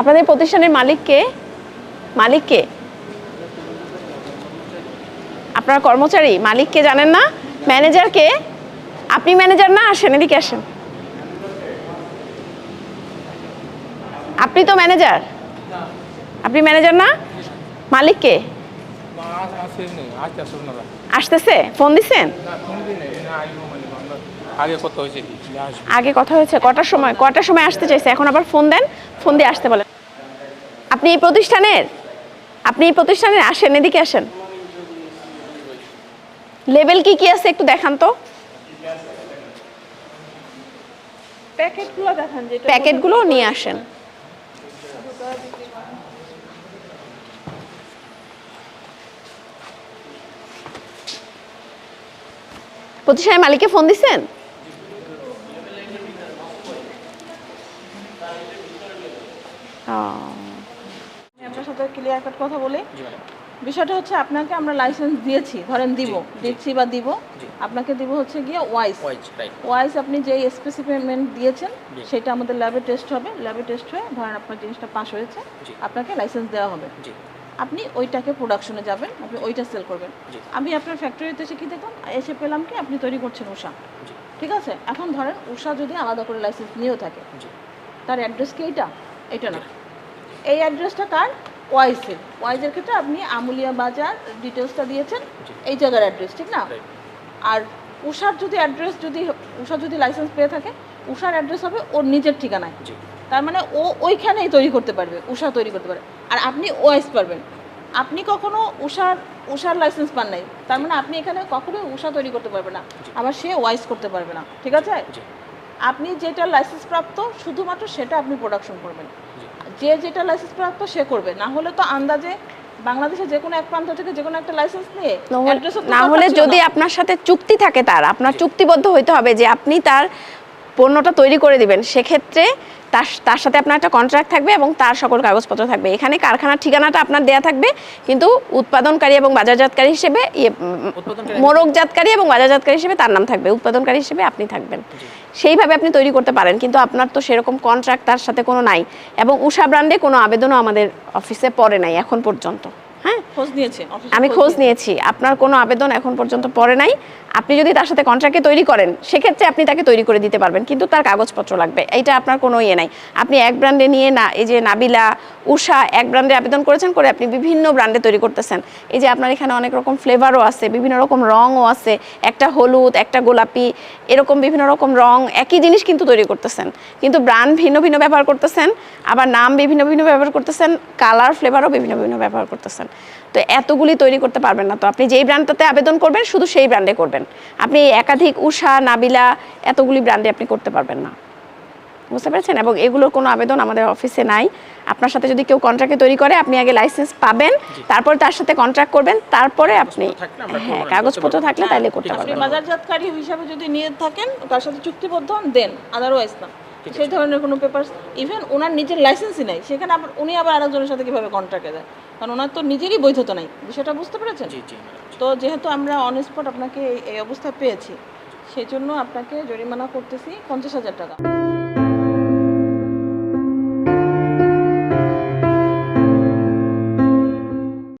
আপনাদের প্রতিষ্ঠানের মালিককে মালিককে আপনার কর্মচারী? মালিককে জানেন না? ম্যানেজারকে আপনি ম্যানেজার না আসেন এদিকে আসেন। আপনি তো ম্যানেজার। আপনি ম্যানেজার না? মালিককে আসতেছে? ফোন দিছেন? না কোনোদিন নেই না আইবো আমরা আগে কত হয়েছে কি যে আসবে। আগে কথা হয়েছে কটার সময়? কটার সময় আসতে চাইছে? এখন আবার ফোন দেন। ফোন দিয়ে আসতে বলেন। আপনি এই প্রতিষ্ঠানের আপনি এই প্রতিষ্ঠানের আসেন এদিকে আসেন। লেভেল কি কি আছে একটু দেখান তো। প্যাকেটগুলো দেখান যেটা প্যাকেটগুলো নিয়ে আসেন। প্রতিষ্ঠানের মালিককে ফোন আমি আপনার সাথে ক্লিয়ার কাট কথা বলি। বিষয়টা হচ্ছে আপনাকে আমরা লাইসেন্স দিয়েছি ধরেন দিব দিচ্ছি বা দিব। আপনাকে দিব হচ্ছে গিয়ে ওয়াইস ওয়াইস আপনি যে স্পেসিফিকমেন্ট দিয়েছেন সেটা আমাদের ল্যাবে টেস্ট হবে। ল্যাবে টেস্ট হয়ে ধরেন আপনার জিনিসটা পাস হয়েছে আপনাকে লাইসেন্স দেওয়া হবে। আপনি ওইটাকে প্রোডাকশনে যাবেন আপনি ওইটা সেল করবেন। আমি আপনার ফ্যাক্টরিতে এসে কি দেখলাম? এসে পেলাম কি আপনি তৈরি করছেন উষা ঠিক আছে? এখন ধরেন উষা যদি আলাদা করে লাইসেন্স নিয়েও থাকে তার অ্যাড্রেস কি এইটা? এটা না। এই অ্যাড্রেসটা কার? ওয়াইসের ওয়াইজের ক্ষেত্রে আপনি আমুলিয়া বাজার ডিটেলসটা দিয়েছেন এই জায়গার অ্যাড্রেস ঠিক না? আর উষার যদি অ্যাড্রেস যদি উষা যদি লাইসেন্স পেয়ে থাকে উষার অ্যাড্রেস হবে ওর নিজের ঠিকানায়। তার মানে ও ওইখানেই তৈরি করতে পারবে উষা তৈরি করতে পারবে। আর আপনি ওয়াইস পারবেন। আপনি কখনো উষার উষার লাইসেন্স পান নাই তার মানে আপনি এখানে কখনোই উষা তৈরি করতে পারবে না আবার সে ওয়াইস করতে পারবে না ঠিক আছে? আপনি যেটা লাইসেন্স প্রাপ্ত শুধুমাত্র সেটা আপনি প্রোডাকশন করবেন। যে যেটা লাইসেন্স প্রাপ্ত সে করবে। না হলে তো আন্দাজে বাংলাদেশে যে কোনো এক প্রান্ত থেকে যে কোনো একটা লাইসেন্স নিয়ে না হলে যদি আপনার সাথে চুক্তি থাকে তার আপনার চুক্তিবদ্ধ হইতে হবে যে আপনি তার পণ্যটা তৈরি করে দিবেন সেক্ষেত্রে তার তার সাথে আপনার একটা কন্ট্রাক্ট থাকবে এবং তার সকল কাগজপত্র থাকবে। এখানে কারখানার ঠিকানাটা আপনার দেয়া থাকবে কিন্তু উৎপাদনকারী এবং বাজারজাতকারী হিসেবে ইয়ে, উম, মোড়কজাতকারী এবং বাজারজাতকারী হিসেবে তার নাম থাকবে উৎপাদনকারী হিসেবে আপনি থাকবেন। সেইভাবে আপনি তৈরি করতে পারেন কিন্তু আপনার তো সেরকম কন্ট্রাক্ট তার সাথে কোনো নাই। এবং উষা ব্র্যান্ডে কোনো আবেদনও আমাদের অফিসে পড়ে নাই এখন পর্যন্ত। হ্যাঁ? খোঁজ নিয়েছে আমি খোঁজ নিয়েছি। আপনার কোনো আবেদন এখন পর্যন্ত পড়ে নাই। আপনি যদি তার সাথে কন্ট্রাক্টে তৈরি করেন সেক্ষেত্রে আপনি তাকে তৈরি করে দিতে পারবেন কিন্তু তার কাগজপত্র লাগবে। এইটা আপনার কোনো ইয়ে নাই। আপনি এক ব্র্যান্ডে নিয়ে না এই যে নাবিলা উষা এক ব্র্যান্ডে আবেদন করেছেন করে আপনি বিভিন্ন ব্র্যান্ডে তৈরি করতেছেন। এই যে আপনার এখানে অনেক রকম ফ্লেভারও আছে বিভিন্ন রকম রঙও আছে। একটা হলুদ একটা গোলাপি এরকম বিভিন্ন রকম রং একই জিনিস কিন্তু তৈরি করতেছেন। কিন্তু ব্র্যান্ড ভিন্ন ভিন্ন ব্যবহার করতেছেন আবার নাম বিভিন্ন ভিন্ন ব্যবহার করতেছেন কালার ফ্লেভারও বিভিন্ন বিভিন্ন ব্যবহার করতেছেন। তো এতগুলি তৈরি করতে পারবেন না। তো আপনি যেই ব্র্যান্ডটাতে আবেদন করবেন শুধু সেই ব্র্যান্ডে করবেন। আপনি একাধিক উষা নাবিলা এতগুলি ব্র্যান্ডে আপনি করতে পারবেন না। বুঝতে পেরেছেন? এবং এগুলোর কোনো আবেদন আমাদের অফিসে নাই। আপনার সাথে যদি কেউ কন্ট্রাক্টে তৈরি করে আপনি আগে লাইসেন্স পাবেন তারপর তার সাথে কন্ট্রাক্ট করবেন তারপরে আপনি হ্যাঁ কাগজপত্র থাকলে তাইলে করতে আপনি পারবেন। বাজারজাতকারী হিসাবে যদি নিয়ে থাকেন তার সাথে চুক্তিবদ্ধ দেন। আদারওয়াইজ না। সেই ধরনের কোনো পেপার ইভেন ওনার নিজের লাইসেন্সই নাই সেখানে আবার উনি আবার আরেকজনের সাথে কীভাবে কন্ট্রাক্টে দেয় কারণ ওনার তো নিজেরই বৈধতা নাই। বিষয়টা বুঝতে পেরেছেন? তো যেহেতু আমরা অন স্পট আপনাকে এই- অবস্থায় পেয়েছি সেই জন্য আপনাকে জরিমানা করতেছি পঞ্চাশ হাজার টাকা।